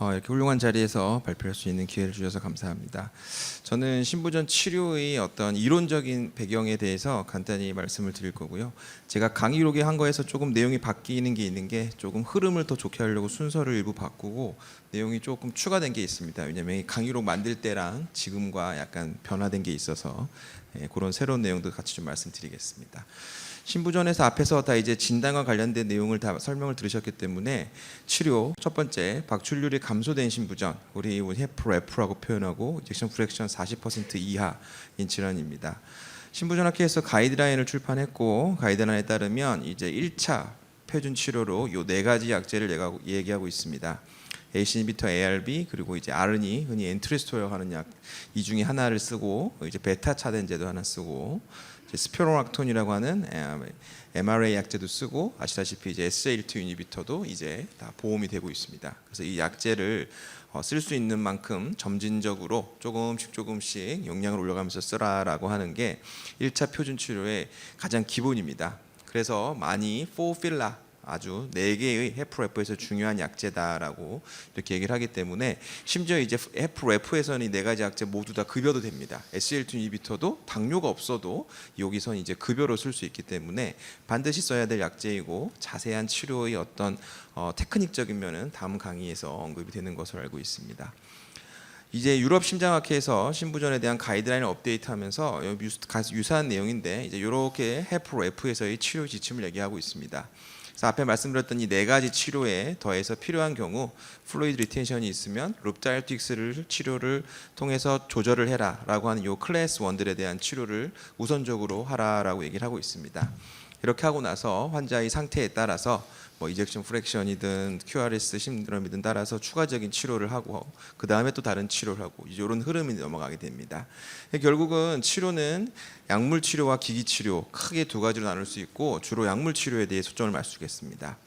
어, 이렇게 훌륭한 자리에서 발표할 수 있는 기회를 주셔서 감사합니다. 저는 신부전 치료의 어떤 이론적인 배경에 대해서 간단히 말씀을 드릴 거고요. 제가 강의록에 한 거에서 조금 내용이 바뀌는 게 있는 게 조금 흐름을 더 좋게 하려고 순서를 일부 바꾸고 내용이 조금 추가된 게 있습니다. 왜냐하면 이 강의록 만들 때랑 지금과 약간 변화된 게 있어서 예, 그런 새로운 내용도 같이 좀 말씀드리겠습니다. 신부전에서 앞에서 다 이제 진단과 관련된 내용을 다 설명을 들으셨기 때문에 치료 첫 번째 박출률이 감소된 신부전 우리 헤프레프라고 표현하고 이젝션 프랙션 40% 이하인 질환입니다. 신부전학회에서 가이드라인을 출판했고 가이드라인에 따르면 이제 1차 표준 치료로 요 네 가지 약제를 얘기하고 있습니다. AC 인비터 ARB 그리고 이제 아르니 흔히 엔트리스토어 하는 약 이 중에 하나를 쓰고 이제 베타 차덴제도 하나 쓰고 스피로락톤이라고 하는 MRA 약제도 쓰고 아시다시피 이제 SAL2 이니비터도 이제 다 보험이 되고 있습니다. 그래서 이 약제를 어, 쓸수 있는 만큼 점진적으로 조금씩 조금씩 용량을 올려가면서 쓰라라고 하는 게 1차 표준 치료의 가장 기본입니다. 그래서 많이 포필라 아주 네 개의 헤프레프에서 중요한 약제다라고 이렇게 얘기를 하기 때문에 심지어 이제 헤프레프에서는 이 네 가지 약제 모두 다 급여도 됩니다. SL2 이비터도 당뇨가 없어도 여기선 이제 급여로 쓸 수 있기 때문에 반드시 써야 될 약제이고 자세한 치료의 어떤 어, 테크닉적인 면은 다음 강의에서 언급이 되는 것으로 알고 있습니다. 이제 유럽 심장학회에서 신부전에 대한 가이드라인을 업데이트하면서 유사한 내용인데 이제 이렇게 헤프레프에서의 치료 지침을 얘기하고 있습니다. 그래서 앞에 말씀드렸던 이 네 가지 치료에 더해서 필요한 경우 플루이드 리텐션이 있으면 룹다이어틱스를 치료를 통해서 조절을 해라라고 하는 요 클래스 원들에 대한 치료를 우선적으로 하라라고 얘기를 하고 있습니다. 이렇게 하고 나서 환자의 상태에 따라서 뭐 이젝션 프랙션이든 QRS 신드롬이든 따라서 추가적인 치료를 하고 그 다음에 또 다른 치료를 하고 이런 흐름이 넘어가게 됩니다. 결국은 치료는 약물 치료와 기기 치료 크게 두 가지로 나눌 수 있고 주로 약물 치료에 대해 초점을 맞추겠습니다.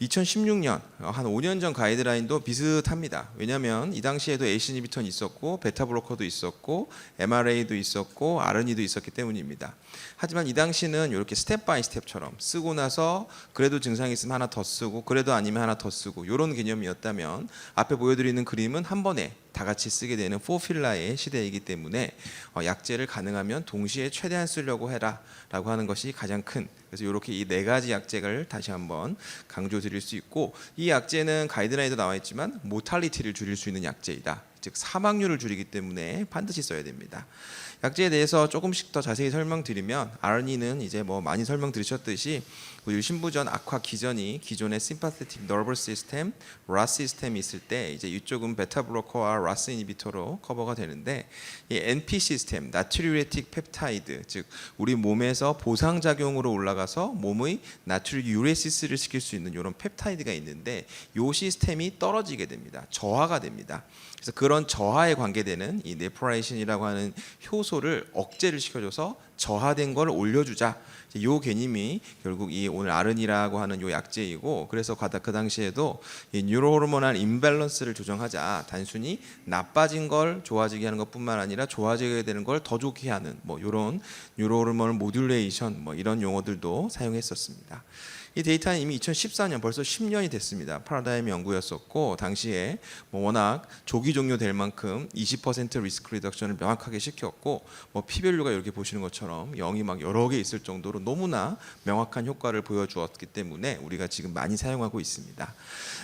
2016년 한 5년 전 가이드라인도 비슷합니다. 왜냐하면 이 당시에도 AC 이비턴 있었고 베타 블로커도 있었고 MRA도 있었고 RNE도 있었기 때문입니다. 하지만 이 당시는 이렇게 스텝 바이 스텝처럼 쓰고 나서 그래도 증상이 있으면 하나 더 쓰고 그래도 아니면 하나 더 쓰고 이런 개념이었다면 앞에 보여드리는 그림은 한 번에 다 같이 쓰게 되는 포필라의 시대이기 때문에 어, 약제를 가능하면 동시에 최대한 쓰려고 해라라고 하는 것이 가장 큰 그래서 이렇게 이 네 가지 약제를 다시 한번 강조드릴 수 있고 이 약제는 가이드라인에도 나와 있지만 모탈리티를 줄일 수 있는 약제이다. 즉 사망률을 줄이기 때문에 반드시 써야 됩니다. 약제에 대해서 조금씩 더 자세히 설명드리면 RNE는 이제 뭐 많이 설명 들으셨듯이 우리 신부전 악화 기전이 기존의 sympathetic nervous system, RAS 시스템이 있을 때 이제 이쪽은 베타 블로커와 RAS 이니비터로 커버가 되는데 이 NP 시스템, 나트리우레틱 펩타이드 즉 우리 몸에서 보상 작용으로 올라가서 몸의 나트리 유레시스를 시킬 수 있는 이런 펩타이드가 있는데 이 시스템이 떨어지게 됩니다. 저하가 됩니다. 그래서 그런 저하에 관계되는 이 네프라이신이라고 하는 효소 를 억제를 시켜줘서 저하된 걸 올려주자. 이 개념이 결국 이 오늘 아른이라고 하는 요 약제이고 그래서 그 당시에도 이 뉴로호르몬al 임밸런스를 조정하자 단순히 나빠진 걸 좋아지게 하는 것뿐만 아니라 좋아지게 되는 걸 더 좋게 하는 뭐 이런 뉴로호르몬 모듈레이션 뭐 이런 용어들도 사용했었습니다. 이 데이터는 이미 2014년 벌써 10년이 됐습니다. 파라다임 연구였었고 당시에 뭐 워낙 조기 종료될 만큼 20% 리스크 리덕션을 명확하게 시켰고 뭐 피밸류가 이렇게 보시는 것처럼 0이 막 여러 개 있을 정도로 너무나 명확한 효과를 보여주었기 때문에 우리가 지금 많이 사용하고 있습니다.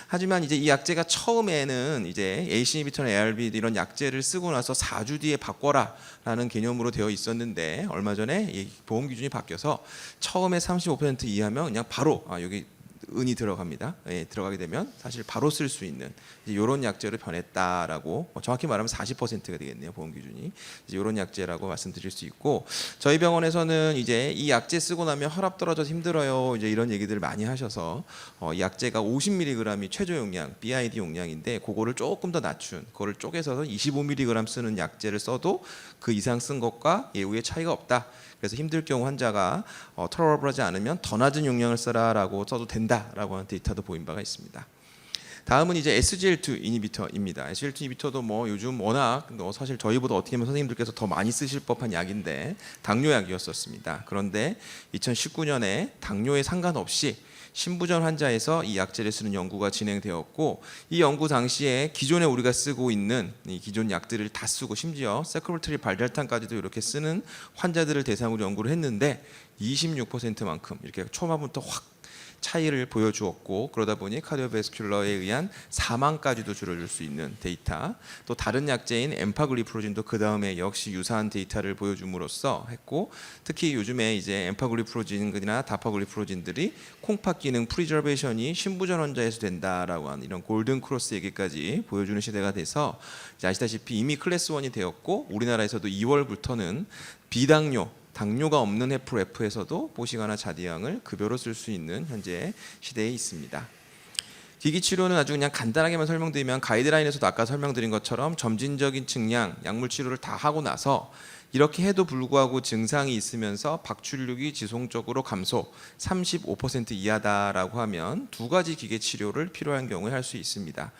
하지만 이제 이 약제가 처음에는 이제 AC 이비터나 ARB 이런 약제를 쓰고 나서 4주 뒤에 바꿔라라는 개념으로 되어 있었는데 얼마 전에 이 보험 기준이 바뀌어서 처음에 35% 이하면 그냥 바로 아 여기 은이 들어갑니다. 예, 들어가게 되면 사실 바로 쓸 수 있는 이런 약제로 변했다라고 어, 정확히 말하면 40%가 되겠네요 보험 기준이 이런 약제라고 말씀드릴 수 있고 저희 병원에서는 이제 이 약제 쓰고 나면 혈압 떨어져서 힘들어요 이제 이런 얘기들을 많이 하셔서 어, 이 약제가 50mg이 최저 용량 BID 용량인데 그거를 조금 더 낮춘 그거를 쪼개서 25mg 쓰는 약제를 써도 그 이상 쓴 것과 예후의 차이가 없다. 그래서 힘들 경우 환자가 어, 털어버하지 않으면 더 낮은 용량을 써라라고 써도 된다 라고 하는 데이터도 보인 바가 있습니다. 다음은 이제 SGL2 이니비터입니다. SGL2 이니비터도 뭐 요즘 워낙 뭐 사실 저희보다 어떻게 보면 선생님들께서 더 많이 쓰실 법한 약인데 당뇨약이었었습니다. 그런데 2019년에 당뇨에 상관없이 신부전 환자에서 이 약제를 쓰는 연구가 진행되었고 이 연구 당시에 기존에 우리가 쓰고 있는 이 기존 약들을 다 쓰고 심지어 세크로트리 발달탄까지도 이렇게 쓰는 환자들을 대상으로 연구를 했는데 26%만큼 이렇게 초반부터 확 차이를 보여주었고 그러다 보니 카디오베스큘러에 의한 사망까지도 줄여줄 수 있는 데이터. 또 다른 약제인 엠파글리프로진도 그 다음에 역시 유사한 데이터를 보여줌으로써 했고 특히 요즘에 이제 엠파글리프로진이나 다파글리프로진들이 콩팥 기능 프리저베이션이 신부전 환자에서 된다라고 하는 이런 골든 크로스 얘기까지 보여주는 시대가 돼서 아시다시피 이미 클래스 1이 되었고 우리나라에서도 2월부터는 비당뇨 당뇨가 없는 해프 F에서도 보시거나 자디양을 급여로 쓸 수 있는 현재 시대에 있습니다. 기기 치료는 아주 그냥 간단하게만 설명드리면 가이드라인에서도 아까 설명드린 것처럼 점진적인 측량, 약물 치료를 다 하고 나서 이렇게 해도 불구하고 증상이 있으면서 박출력이 지속적으로 감소 35% 이하다라고 하면 두 가지 기계 치료를 필요한 경우에 할 수 있습니다.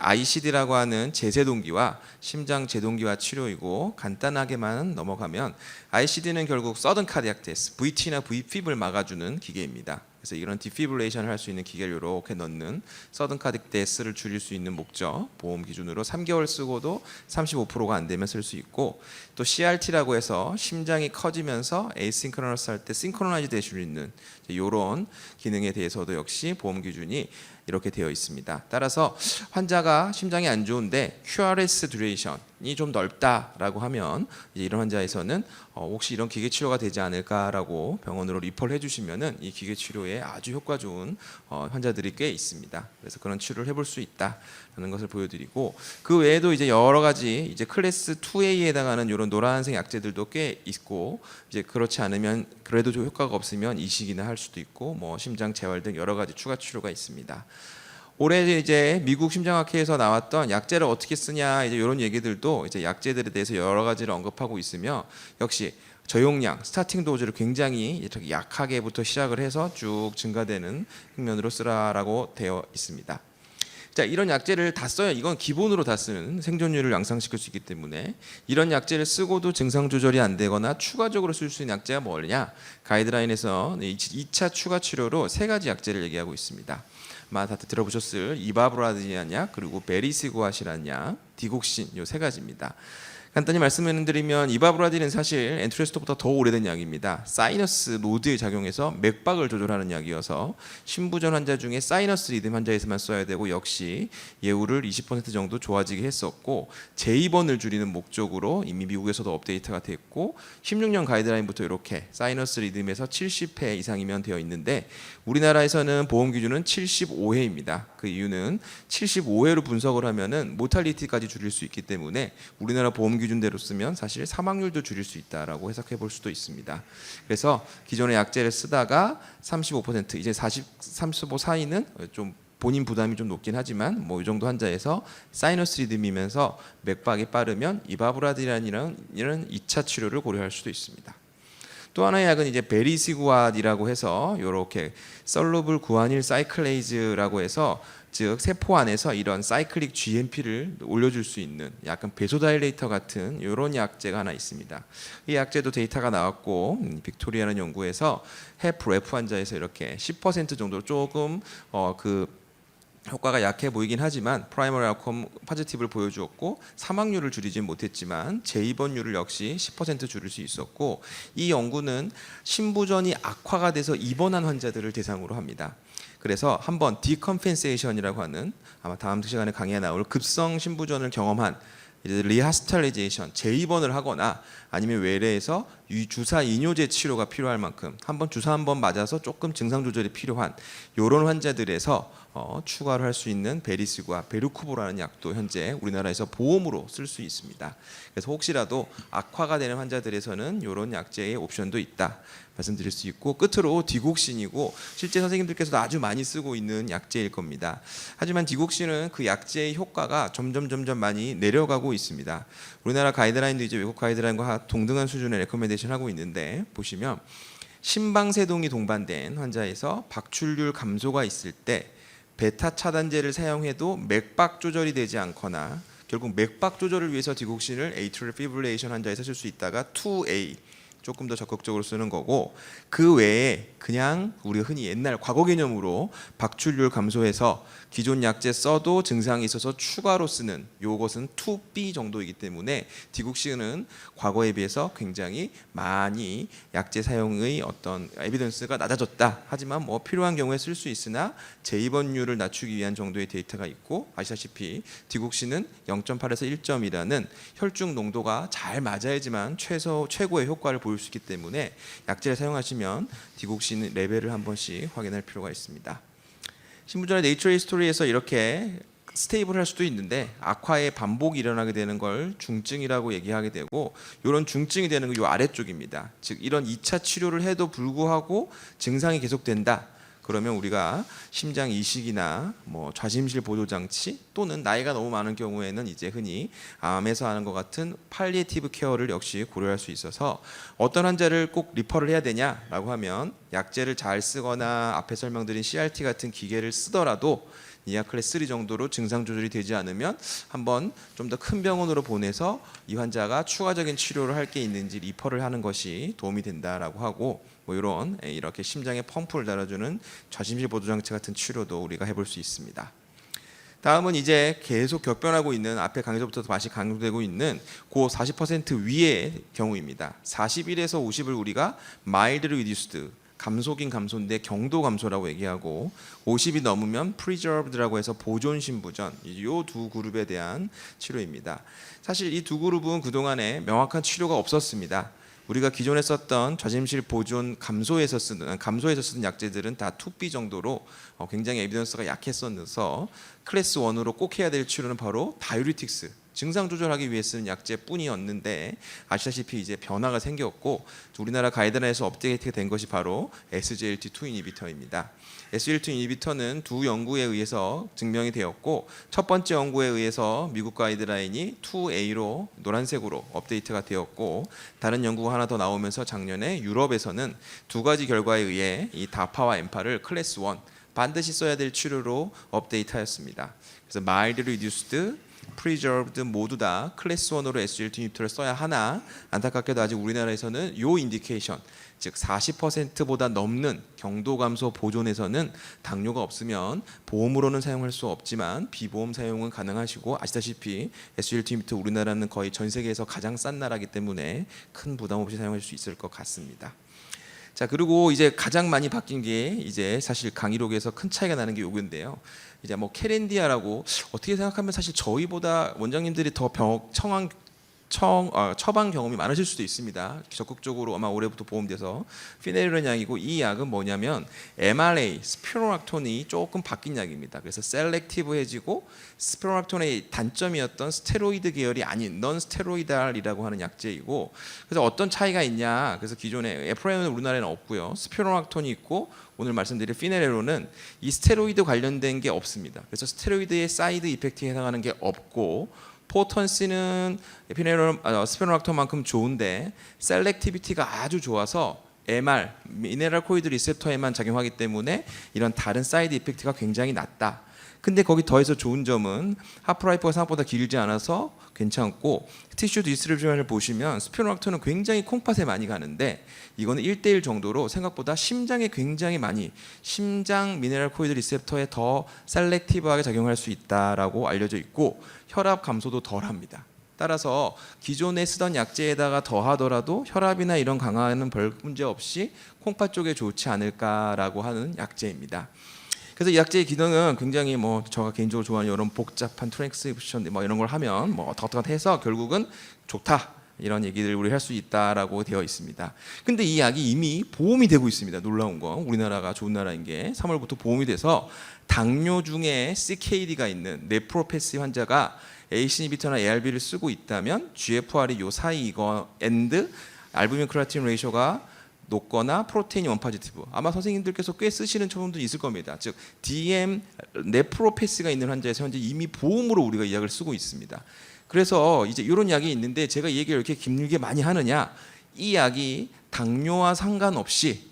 ICD라고 하는 제세동기와 심장 제동기와 치료이고 간단하게만 넘어가면 ICD는 결국 서든 카디악 데스, VT나 VFib을 막아주는 기계입니다. 그래서 이런 디피브레이션을 할 수 있는 기계를 이렇게 넣는 서든 카딕 데스를 줄일 수 있는 목적 보험 기준으로 3개월 쓰고도 35%가 안 되면 쓸 수 있고 또 CRT라고 해서 심장이 커지면서 에이싱크로너스 할 때 싱크로나이즈 될 수 있는 이런 기능에 대해서도 역시 보험 기준이 이렇게 되어 있습니다. 따라서 환자가 심장이 안 좋은데 QRS 듀레이션이 좀 넓다라고 하면 이런 환자에서는 어, 혹시 이런 기계 치료가 되지 않을까라고 병원으로 리퍼를 해주시면은 이 기계 치료에 아주 효과 좋은 어, 환자들이 꽤 있습니다. 그래서 그런 치료를 해볼 수 있다라는 것을 보여드리고 그 외에도 이제 여러 가지 이제 클래스 2A에 해당하는 이런 노란색 약제들도 꽤 있고 이제 그렇지 않으면 그래도 좀 효과가 없으면 이식이나 할 수도 있고 뭐 심장 재활 등 여러 가지 추가 치료가 있습니다. 올해 이제 미국 심장학회에서 나왔던 약제를 어떻게 쓰냐 이제 이런 얘기들도 이제 약제들에 대해서 여러 가지를 언급하고 있으며 역시 저용량 스타팅 도즈를 굉장히 약하게부터 시작을 해서 쭉 증가되는 측면으로 쓰라라고 되어 있습니다. 자 이런 약제를 다 써야 이건 기본으로 다 쓰는 생존율을 양상시킬 수 있기 때문에 이런 약제를 쓰고도 증상 조절이 안 되거나 추가적으로 쓸 수 있는 약제가 뭐냐 가이드라인에서 2차 추가 치료로 세 가지 약제를 얘기하고 있습니다. 다들 들어보셨을 이바브라디안 약 그리고 베리시고아시란 약 디곡신 요 세 가지입니다. 간단히 말씀드리면 이바브라딘은 사실 엔트레스토보다 더 오래된 약입니다. 사이너스 노드에 작용해서 맥박을 조절하는 약이어서 신부전 환자 중에 사이너스 리듬 환자에서만 써야 되고 역시 예후를 20% 정도 좋아지게 했었고 제2번을 줄이는 목적으로 이미 미국에서도 업데이트가 됐고 16년 가이드라인부터 이렇게 사이너스 리듬에서 70회 이상이면 되어 있는데 우리나라에서는 보험 기준은 75회입니다. 그 이유는 75회로 분석을 하면은 모탈리티까지 줄일 수 있기 때문에 우리나라 보험 기준대로 쓰면 사실 사망률도 줄일 수 있다라고 해석해 볼 수도 있습니다. 그래서 기존의 약제를 쓰다가 35% 이제 40 35 사이는 좀 본인 부담이 좀 높긴 하지만 뭐 이 정도 환자에서 사이너스 리듬이면서 맥박이 빠르면 이바브라디란이라는 이런 2차 치료를 고려할 수도 있습니다. 또 하나의 약은 이제 베리시구앗이라고 해서 이렇게 썰루블 구안일 사이클레이즈라고 해서 즉 세포 안에서 이런 사이클릭 GMP를 올려줄 수 있는 약간 베소다일레이터 같은 이런 약제가 하나 있습니다. 이 약제도 데이터가 나왔고 음, 빅토리아는 연구에서 해프레프 환자에서 이렇게 10% 정도 조금 어 그 효과가 약해 보이긴 하지만 프라이머리 아웃컴 파지티브를 보여주었고 사망률을 줄이진 못했지만 재입원율을 역시 10% 줄일 수 있었고 이 연구는 신부전이 악화가 돼서 입원한 환자들을 대상으로 합니다. 그래서 한번 디컴펜세이션이라고 하는 아마 다음 시간에 강의에 나올 급성 신부전을 경험한 리하스탈리제이션 재입원을 하거나 아니면 외래에서 이 주사 이뇨제 치료가 필요할 만큼 한 번 주사 한 번 맞아서 조금 증상 조절이 필요한 이런 환자들에서 어, 추가로 할 수 있는 베리스과 베루쿠보라는 약도 현재 우리나라에서 보험으로 쓸 수 있습니다. 그래서 혹시라도 악화가 되는 환자들에서는 이런 약제의 옵션도 있다 말씀드릴 수 있고 끝으로 디곡신이고 실제 선생님들께서도 아주 많이 쓰고 있는 약제일 겁니다. 하지만 디곡신은 그 약제의 효과가 점점 점점 많이 내려가고 있습니다. 우리나라 가이드라인도 이제 외국 가이드라인과 동등한 수준의 레코멘데 이션 하고 있는데 보시면 심방세동이 동반된 환자에서 박출률 감소가 있을 때 베타 차단제를 사용해도 맥박 조절이 되지 않거나 결국 맥박 조절을 위해서 디곡신을 에이트럴 피브레이션 환자에서 쓸 수 있다가 2A 조금 더 적극적으로 쓰는 거고 그 외에 그냥 우리가 흔히 옛날 과거 개념으로 박출률 감소해서 기존 약제 써도 증상이 있어서 추가로 쓰는 요것은 2B 정도이기 때문에 디국시는 과거에 비해서 굉장히 많이 약제 사용의 어떤 에비던스가 낮아졌다. 하지만 뭐 필요한 경우에 쓸 수 있으나 재입원율을 낮추기 위한 정도의 데이터가 있고 아시다시피 디국시는 0.8에서 1점이라는 혈중 농도가 잘 맞아야지만 최소 최고의 효과를 보일 수 있기 때문에 약제를 사용하시면 디국시는 레벨을 한 번씩 확인할 필요가 있습니다. 신부전의 네이처 히스토리에서 이렇게 스테이블할 수도 있는데 악화의 반복이 일어나게 되는 걸 중증이라고 얘기하게 되고 이런 중증이 되는 건 이 아래쪽입니다. 즉 이런 2차 치료를 해도 불구하고 증상이 계속된다. 그러면 우리가 심장 이식이나 뭐 좌심실 보조 장치 또는 나이가 너무 많은 경우에는 이제 흔히 암에서 하는 것 같은 팔리에티브 케어를 역시 고려할 수 있어서 어떤 환자를 꼭 리퍼를 해야 되냐라고 하면 약제를 잘 쓰거나 앞에 설명드린 CRT 같은 기계를 쓰더라도 이하 클래스 3 정도로 증상 조절이 되지 않으면 한번 좀 더 큰 병원으로 보내서 이 환자가 추가적인 치료를 할 게 있는지 리퍼를 하는 것이 도움이 된다라고 하고 뭐 이런 이렇게 심장에 펌프를 달아주는 좌심실 보조 장치 같은 치료도 우리가 해볼 수 있습니다. 다음은 이제 계속 격변하고 있는 앞에 강의서부터 다시 강조되고 있는 고 40% 위의 경우입니다. 41에서 50을 우리가 마일드 리듀스드 감소긴 감소인데 경도 감소라고 얘기하고 50이 넘으면 preserved라고 해서 보존 신부전 이 두 그룹에 대한 치료입니다. 사실 이 두 그룹은 그동안에 명확한 치료가 없었습니다. 우리가 기존에 썼던 좌심실 보존 감소에서 쓰는 감소에서 쓰는 약제들은 다 2B 정도로 어, 굉장히 에비던스가 약했었어서 클래스 1으로 꼭 해야 될 치료는 바로 다이유리틱스 증상 조절하기 위해 쓰는 약제뿐이었는데 아시다시피 이제 변화가 생겼고 우리나라 가이드라인에서 업데이트가 된 것이 바로 SGLT2 이니비터입니다. SGLT2 이니비터는 두 연구에 의해서 증명이 되었고 첫 번째 연구에 의해서 미국 가이드라인이 2A로 노란색으로 업데이트가 되었고 다른 연구가 하나 더 나오면서 작년에 유럽에서는 두 가지 결과에 의해 이 다파와 엠파를 클래스 1 반드시 써야 될 치료로 업데이트하였습니다. 그래서 마일드 리듀스드 preserved 모두 다 클래스 1으로 SGLT 인히비터를 써야 하나 안타깝게도 아직 우리나라에서는 요 인디케이션 즉 40%보다 넘는 경도 감소 보존에서는 당뇨가 없으면 보험으로는 사용할 수 없지만 비보험 사용은 가능하시고 아시다시피 SGLT 인히비터 우리나라는 거의 전 세계에서 가장 싼 나라기 때문에 큰 부담 없이 사용할 수 있을 것 같습니다. 자 그리고 이제 가장 많이 바뀐 게 이제 사실 강의록에서 큰 차이가 나는 게 요건데요. 이제 뭐 캐렌디아라고 어떻게 생각하면 사실 저희보다 원장님들이 더 병, 청한 청, 어, 처방 경험이 많으실 수도 있습니다. 적극적으로 아마 올해부터 보험돼서 피네르는 약이고 이 약은 뭐냐면 MRA, 스피로락톤이 조금 바뀐 약입니다. 그래서 셀렉티브해지고 스피로락톤의 단점이었던 스테로이드 계열이 아닌 넌 스테로이달이라고 하는 약제이고 그래서 어떤 차이가 있냐? 그래서 기존에 에프라임은 우리나라에는 없고요. 스피로락톤이 있고 오늘 말씀드린 피네레로는 이 스테로이드 관련된 게 없습니다. 그래서 스테로이드의 사이드 이펙트에 해당하는 게 없고 포턴시는 아, 스페노락토만큼 좋은데 셀렉티비티가 아주 좋아서 MR 미네랄 코이드 리셉터에만 작용하기 때문에 이런 다른 사이드 이펙트가 굉장히 낮다. 근데 거기 더해서 좋은 점은 하프라이프가 생각보다 길지 않아서 괜찮고 티슈 디스트리뷰션을 보시면 스피노락토는 굉장히 콩팥에 많이 가는데 이거는 1대1 정도로 생각보다 심장에 굉장히 많이 심장 미네랄 코이드 리셉터에 더 셀렉티브하게 작용할 수 있다라고 알려져 있고 혈압 감소도 덜합니다. 따라서 기존에 쓰던 약제에다가 더하더라도 혈압이나 이런 강화는 별 문제 없이 콩팥 쪽에 좋지 않을까라고 하는 약제입니다. 그래서 이 약제의 기능은 굉장히 뭐 제가 개인적으로 좋아하는 이런 복잡한 트랜스크립션 뭐 이런 걸 하면 뭐 덕덕해서 결국은 좋다 이런 얘기를 우리 할 수 있다라고 되어 있습니다. 근데 이 약이 이미 보험이 되고 있습니다. 놀라운 거 우리나라가 좋은 나라인 게 3월부터 보험이 돼서 당뇨 중에 CKD가 있는 네프로패시 환자가 ACE 이비터나 ARB를 쓰고 있다면 GFR이 요 사이 이거 엔드 알부민 크라틴 레이쇼가 높거나 프로테인이 원파지티브 아마 선생님들께서 꽤 쓰시는 처분들이 있을 겁니다. 즉 DM 네프로패스가 있는 환자에서 현재 이미 보험으로 우리가 이 약을 쓰고 있습니다. 그래서 이제 이런 약이 있는데 제가 이 얘기를 이렇게 길게 많이 하느냐 이 약이 당뇨와 상관없이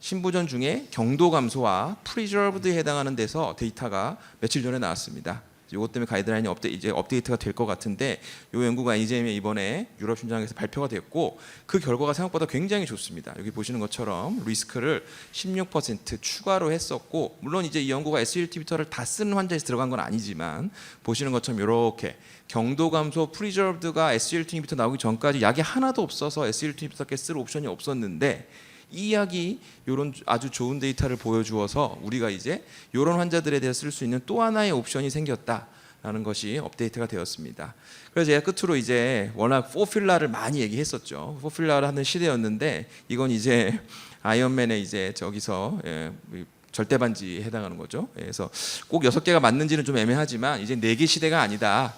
신부전 중에 경도 감소와 프리저브드에 해당하는 데서 데이터가 며칠 전에 나왔습니다. 이것 때문에 가이드라인이 업데, 이제 업데이트가 될 것 같은데 이 연구가 이제미 이번에 유럽 심장에서 발표가 됐고 그 결과가 생각보다 굉장히 좋습니다. 여기 보시는 것처럼 리스크를 16% 추가로 했었고 물론 이제 이 연구가 SGLT 비터를 다 쓰는 환자에서 들어간 건 아니지만 보시는 것처럼 이렇게 경도 감소 프리저브드가 SGLT 인히비터 나오기 전까지 약이 하나도 없어서 SGLT 인히비터께 쓸 옵션이 없었는데 이 약이 이런 아주 좋은 데이터를 보여주어서 우리가 이제 이런 환자들에 대해 쓸 수 있는 또 하나의 옵션이 생겼다 라는 것이 업데이트가 되었습니다. 그래서 제가 끝으로 이제 워낙 포필라를 많이 얘기했었죠. 포필라를 하는 시대였는데 이건 이제 아이언맨의 이제 저기서 예, 이 절대 반지에 해당하는 거죠. 예, 그래서 꼭 여섯 개가 맞는지는 좀 애매하지만 이제 네 개 시대가 아니다.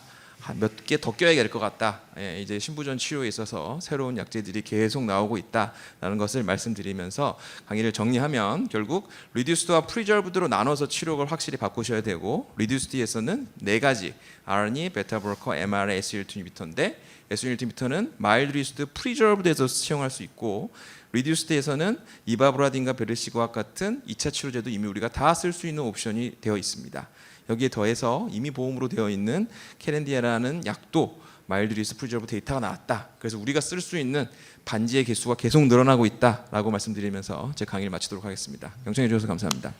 몇 개 더 껴야 될 것 같다. 예, 이제 신부전 치료에 있어서 새로운 약제들이 계속 나오고 있다라는 것을 말씀드리면서 강의를 정리하면 결국 리듀스드와 프리저브드로 나눠서 치료를 확실히 바꾸셔야 되고 리듀스드에서는 네 가지 RNA, 베타 브로커, mRNA, SGLT 인히비터인데 SGLT 인히비터는 마일드 리스드 프리저브드에서 사용할 수 있고 리듀스드에서는 이바브라딘과 베르시고와 같은 2차 치료제도 이미 우리가 다 쓸 수 있는 옵션이 되어 있습니다. 여기에 더해서 이미 보험으로 되어 있는 케렌디아라는 약도 마일드 리스 프리저브 데이터가 나왔다. 그래서 우리가 쓸 수 있는 반지의 개수가 계속 늘어나고 있다라고 말씀드리면서 제 강의를 마치도록 하겠습니다. 경청해 주셔서 감사합니다.